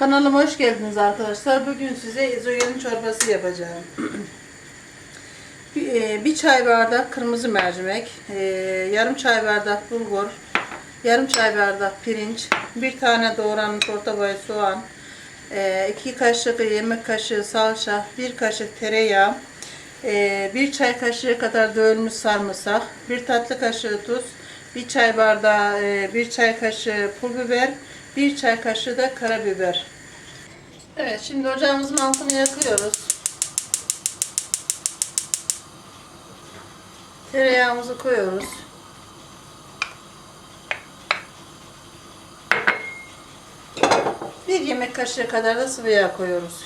Kanalıma hoş geldiniz arkadaşlar. Bugün size izogelin çorbası yapacağım. bir, e, bir çay bardak kırmızı mercimek, e, yarım çay bardak bulgur, yarım çay bardak pirinç, bir tane doğranmış orta boy soğan, e, iki kaşık yemek kaşığı salça, bir kaşık tereyağı, bir çay kaşığı kadar dövülmüş sarımsak, bir tatlı kaşığı tuz, bir çay bardağı, bir çay kaşığı pul biber, bir çay kaşığı da karabiber. Evet, şimdi ocağımızın altını yakıyoruz. Tereyağımızı koyuyoruz. Bir yemek kaşığı kadar da sıvı yağ koyuyoruz.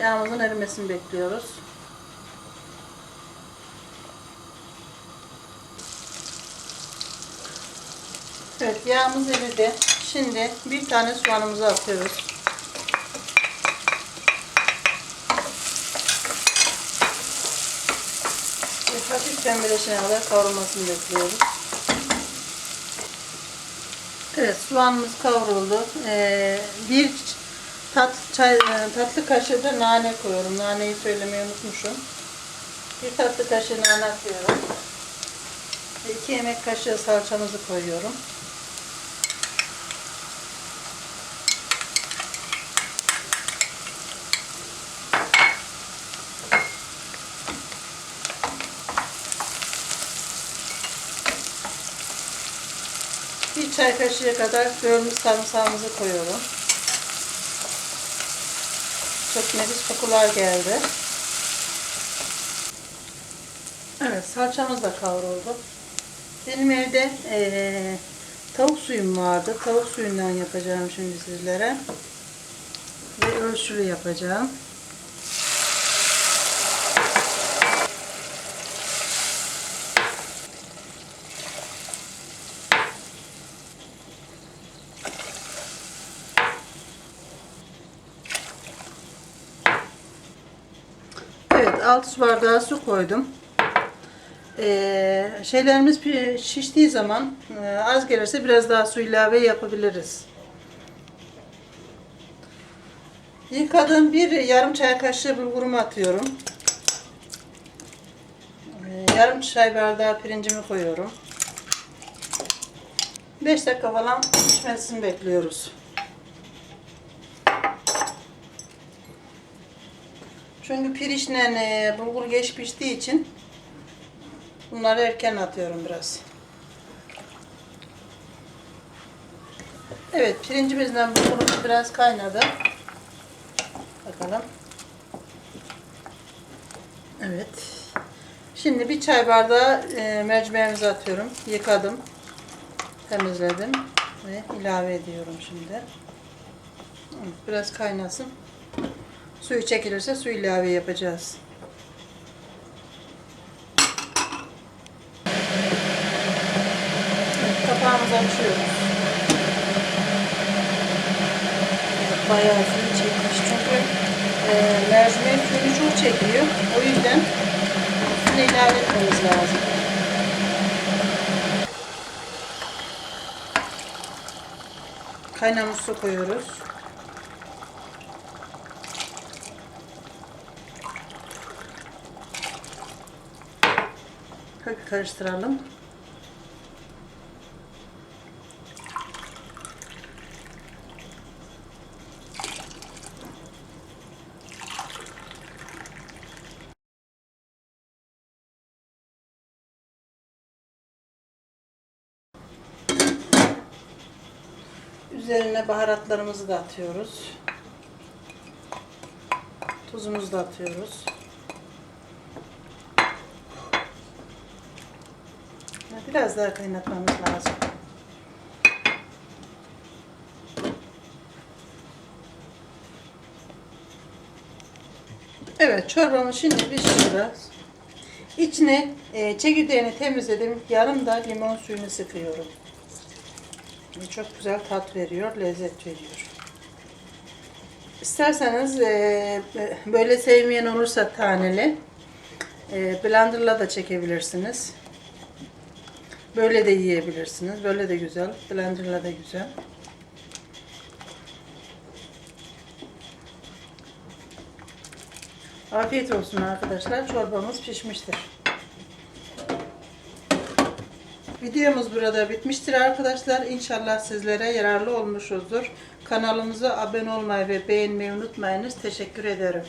Yağımızın erimesini bekliyoruz. Evet yağımız eridi. Şimdi bir tane soğanımızı atıyoruz. Ve hafif pembeleşene kadar kavrulmasını bekliyoruz. Evet soğanımız kavruldu. Ee, bir tat, çay, e, tatlı kaşığı da nane koyuyorum. Naneyi söylemeyi unutmuşum. Bir tatlı kaşığı nane. Ve iki yemek kaşığı salçamızı koyuyorum. Bir çay kaşığı kadar dövülmüş sarımsağımızı koyuyorum. Çok nefis kokular geldi. Evet salçamız da kavruldu. Benim evde eee, tavuk suyum vardı. Tavuk suyundan yapacağım şimdi sizlere. Ve ölçülü yapacağım. Evet 6 su bardağı su koydum. Ee, şeylerimiz şiştiği zaman e, az gelirse biraz daha su ilave yapabiliriz. Yıkadığım bir yarım çay kaşığı bulgurumu atıyorum. Ee, yarım çay bardağı pirincimi koyuyorum. 5 dakika falan pişmesini bekliyoruz. Çünkü pirinçle e, bulgur geç piştiği için bunları erken atıyorum biraz. Evet pirincimizden bulgurumuz biraz kaynadı. Bakalım. Evet. Şimdi bir çay bardağı e, mercimeğimizi atıyorum. Yıkadım. Temizledim. Ve ilave ediyorum şimdi. Biraz kaynasın. Suyu çekilirse su ilave yapacağız. Kapağımızı açıyoruz. Bayağı suyu çekmiş çünkü e, mercimek suyu çok çekiyor. O yüzden suyunu ilave etmemiz lazım. Kaynamış su koyuyoruz. Karıştıralım. Üzerine baharatlarımızı da atıyoruz. Tuzumuzu da atıyoruz. Biraz daha kaynatmamız lazım. Evet çorbamız şimdi pişiyor. İçine e, çekirdeğini temizledim. Yarım da limon suyunu sıkıyorum. Çok güzel tat veriyor, lezzet veriyor. İsterseniz e, böyle sevmeyen olursa taneli e, blenderla da çekebilirsiniz. Böyle de yiyebilirsiniz. Böyle de güzel. Blenderla da güzel. Afiyet olsun arkadaşlar. Çorbamız pişmiştir. Videomuz burada bitmiştir arkadaşlar. İnşallah sizlere yararlı olmuşuzdur. Kanalımıza abone olmayı ve beğenmeyi unutmayınız. Teşekkür ederim.